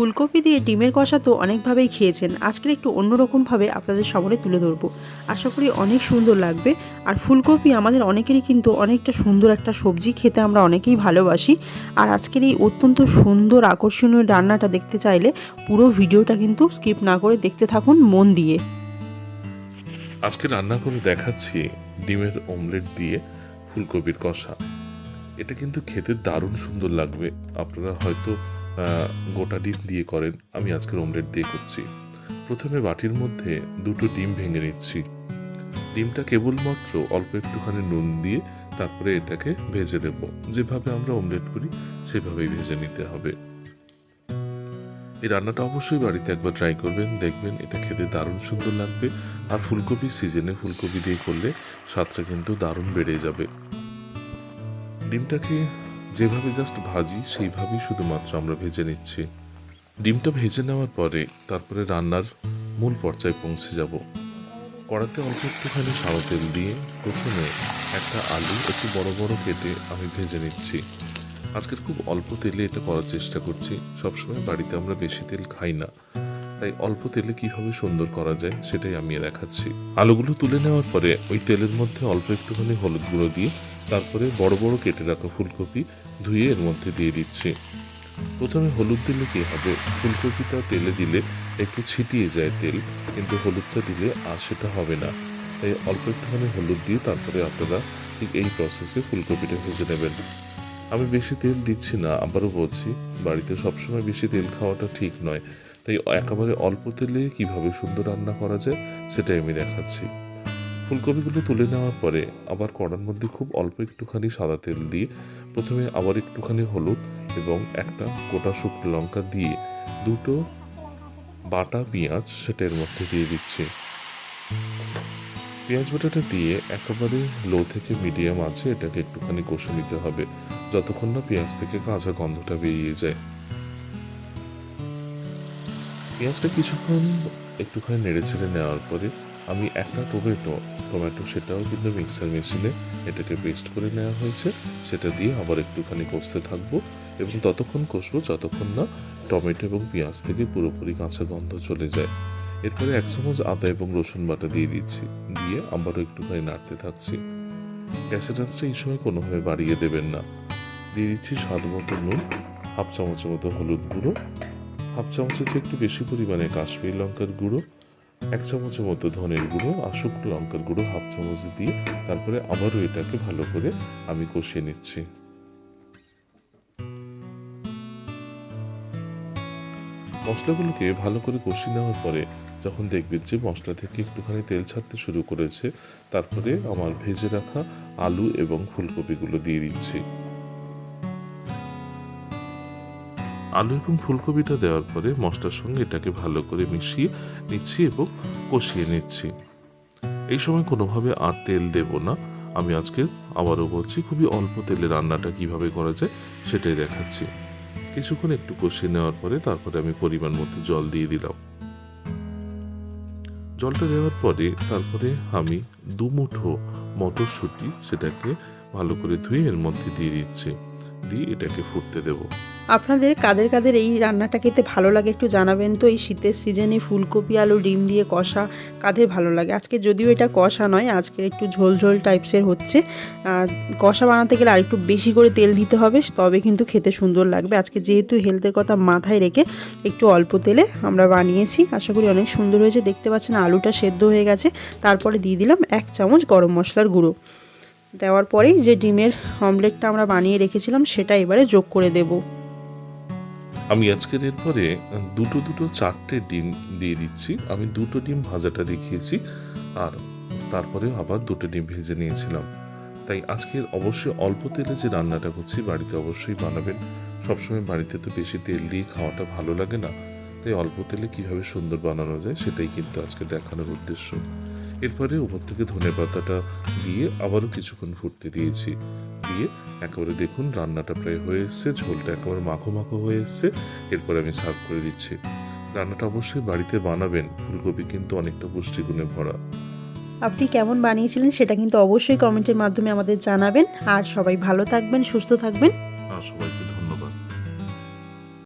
ফুলকপি দিয়ে ডিমের কষা তো অনেকভাবেই খেয়েছেন। আজকের একটু অন্যরকমভাবে আপনাদের সামনে তুলে ধরবো। আশা করি অনেক সুন্দর লাগবে। আর ফুলকপি আমাদের অনেকেরই কিন্তু অনেকটা সুন্দর একটা সবজি, খেতে আমরা অনেকেই ভালোবাসি। আর আজকের এই অত্যন্ত সুন্দর আকর্ষণীয় রান্নাটা দেখতে চাইলে পুরো ভিডিওটা কিন্তু স্কিপ না করে দেখতে থাকুন মন দিয়ে। আজকে রান্না করে দেখাচ্ছি ডিমের অমলেট দিয়ে ফুলকপির কষা। এটা কিন্তু খেতে দারুণ সুন্দর লাগবে। আপনারা হয়তো গোটা ডিম দিয়ে করেন। আমি আজকের অমলেট দিয়ে করছি। প্রথমে বাটির মধ্যে দুটো ডিম ভেঙে নিচ্ছি। ডিমটা কেবলমাত্র অল্প একটুখানি নুন দিয়ে তারপরে এটাকে ভেজে নেব। যেভাবে আমরা অমলেট করি, সেভাবেই ভেজে নিতে হবে। এই রান্নাটা অবশ্যই বাড়িতে একবার ট্রাই করবেন, দেখবেন এটা খেতে দারুণ সুন্দর লাগবে। আর ফুলকপি সিজনে ফুলকপি দিয়ে করলে স্বাদটা কিন্তু দারুণ বেড়ে যাবে। ডিমটাকে যেভাবে জাস্ট ভাজি, সেইভাবেই শুধুমাত্র আমরা ভেজে নিচ্ছি। ডিমটা ভেজে নেওয়ার পরে তারপরে রান্নার মূল পর্যায়ে পৌঁছে যাব। কড়াতে অল্প একটুখানি সাদা তেল দিয়ে প্রথমে একটা আলু একটু বড় বড় কেটে আমি ভেজে নিচ্ছি। আজকের খুব অল্প তেলে এটা করার চেষ্টা করছি। সবসময় বাড়িতে আমরা বেশি তেল খাই না। তাই অল্প তেলে কীভাবে সুন্দর করা যায় সেটাই আমি দেখাচ্ছি। আলুগুলো তুলে নেওয়ার পরে ওই তেলের মধ্যে অল্প একটুখানি হলুদ গুঁড়ো দিয়ে তারপরে বড় বড় কেটে রাখা ফুলকপি ধুয়ে এর মধ্যে দিয়ে দিচ্ছি। প্রথমে হলুদ দিলে কী হবে? ফুলকপিটা তেলে দিলে একটু ছিটিয়ে যায় তেল, কিন্তু হলুদটা দিলে আর সেটা হবে না। তাই অল্প একটুখানি হলুদ দিয়ে তারপরে আপনারা ঠিক এই প্রসেসে ফুলকপিটা ভেজে নেবেন। আমি বেশি তেল দিচ্ছি না, আবারও বলছি, বাড়িতে সবসময় বেশি তেল খাওয়াটা ঠিক নয়। তাই একেবারে অল্প তেলে কীভাবে সুন্দর রান্না করা যায়, সেটাই আমি দেখাচ্ছি। ফুলকপিগুলো তুলে নেওয়ার পরে আবার কড়ার মধ্যে খুব অল্প একটুখানি সাদা তেল দিয়ে প্রথমে আবার একটুখানি হলুদ এবং একটা গোটা শুকনো লঙ্কা দিয়ে দুটো বাটা পেঁয়াজ সেটা এর মধ্যে দিয়ে দিচ্ছি। পেঁয়াজ বাটাটা দিয়ে একেবারে লো থেকে মিডিয়াম আছে, এটাকে একটুখানি কষে নিতে হবে, যতক্ষণ না পেঁয়াজ থেকে কাঁচা গন্ধটা বেরিয়ে যায়। পেঁয়াজটা কিছুক্ষণ একটুখানি নেড়ে ছেড়ে নেওয়ার পরে আমি একটা টমেটো টমেটো সেটাও কিন্তু মিক্সার মেশিনে এটাকে পেস্ট করে নেওয়া হয়েছে। সেটা দিয়ে আবার একটুখানি কষতে থাকব এবং ততক্ষণ কষবো যতক্ষণ না টমেটো এবং পেঁয়াজ থেকে পুরোপুরি কাঁচা গন্ধ চলে যায়। এরপরে এক চামচ আদা এবং রসুন বাটা দিয়ে দিচ্ছি। দিয়ে আবারও একটুখানি নাড়তে থাকছি। গ্যাসের আঁচটা এই সময় কোনোভাবে বাড়িয়ে দেবেন না। দিয়ে দিচ্ছি স্বাদ মতো নুন, হাফ চামচের মতো হলুদ গুঁড়ো হাফ চামচের চেয়ে একটু বেশি পরিমাণে কাশ্মীর লঙ্কার গুঁড়ো, এক চামচের মতো ধনের গুঁড়ো আর শুকনো লঙ্কার গুঁড়ো হাফ চামচ দিয়ে তারপরে আবারও এটাকে ভালো করে আমি কষিয়ে নিচ্ছি। মশলাগুলোকে ভালো করে কষিয়ে নেওয়ার পরে যখন দেখবেন যে মশলা থেকে একটুখানি তেল ছাড়তে শুরু করেছে, তারপরে আমার ভেজে রাখা আলু এবং ফুলকপিগুলো দিয়ে দিচ্ছি। আলু এবং ফুলকপিটা দেওয়ার পরে মশলার সঙ্গে এটাকে ভালো করে মিশিয়ে নিচ্ছি এবং কষিয়ে নিচ্ছি। এই সময় কোনোভাবে আর তেল দেব না। আমি আজকে আবারও বলছি, খুবই অল্প তেলে রান্নাটা কীভাবে করা যায় সেটাই দেখাচ্ছি। কিছুক্ষণ একটু কষিয়ে নেওয়ার পরে তারপরে আমি পরিমাণ মতো জল দিয়ে দিলাম। জলটা দেওয়ার পরে তারপরে আমি দু মুঠো মটরশুঁটি সেটাকে ভালো করে ধুয়ে এর মধ্যে দিয়ে দিচ্ছি। দিয়ে এটাকে ফুটতে দেবো। আপনাদের কাদের কাদের এই রান্নাটা খেতে ভালো লাগে একটু জানাবেন তো? এই শীতের সিজনে ফুলকপি, আলু, ডিম দিয়ে কষা কাদের ভালো লাগে? আজকে যদিও এটা কষা নয় আজকে একটু ঝোল ঝোল টাইপসের হচ্ছে। কষা বানাতে গেলে আরেকটু বেশি করে তেল দিতে হবে, তবে কিন্তু খেতে সুন্দর লাগবে। আজকে যেহেতু হেলথের কথা মাথায় রেখে একটু অল্প তেলে আমরা বানিয়েছি। আশা করি অনেক সুন্দর হয়েছে। দেখতে পাচ্ছেন আলুটা সেদ্ধ হয়ে গেছে। তারপরে দিয়ে দিলাম এক চামচ গরম মশলার গুঁড়ো। দেওয়ার পরেই যে ডিমের অমলেটটা আমরা বানিয়ে রেখেছিলাম, সেটা এবারে যোগ করে দেবো। আমি আজকের এরপরে দুটো দুটো চারটে ডিম দিয়ে দিচ্ছি। আমি দুটো ডিম ভাজাটা দেখিয়েছি আর তারপরে আবার দুটো ডিম ভেজে নিয়েছিলাম। তাই আজকের অবশ্যই অল্প তেলে যে রান্নাটা করছি, বাড়িতে অবশ্যই বানাবেন। সবসময় বাড়িতে তো বেশি তেল দিয়ে খাওয়াটা ভালো লাগে না। তাই অল্প তেলে কীভাবে সুন্দর বানানো যায়, সেটাই কিন্তু আজকে দেখানোর উদ্দেশ্য। এরপরে উপর থেকে ধনে পাতাটা দিয়ে আবারও কিছুক্ষণ ফুটতে দিয়েছি। দিয়ে একেবারে দেখুন রান্নাটা প্রায় হয়ে এসছে ঝোলটা একেবারে মাখো মাখো হয়ে এসছে। এরপরে আমি সার্ভ করে দিচ্ছি। রান্নাটা অবশ্যই বাড়িতে বানাবেন ফুলকপি কিন্তু অনেকটা পুষ্টিগুণে ভরা। আপনি কেমন বানিয়েছিলেন সেটা কিন্তু অবশ্যই কমেন্টের মাধ্যমে আমাদের জানাবেন। আর সবাই ভালো থাকবেন সুস্থ থাকবেন। আর সবাইকে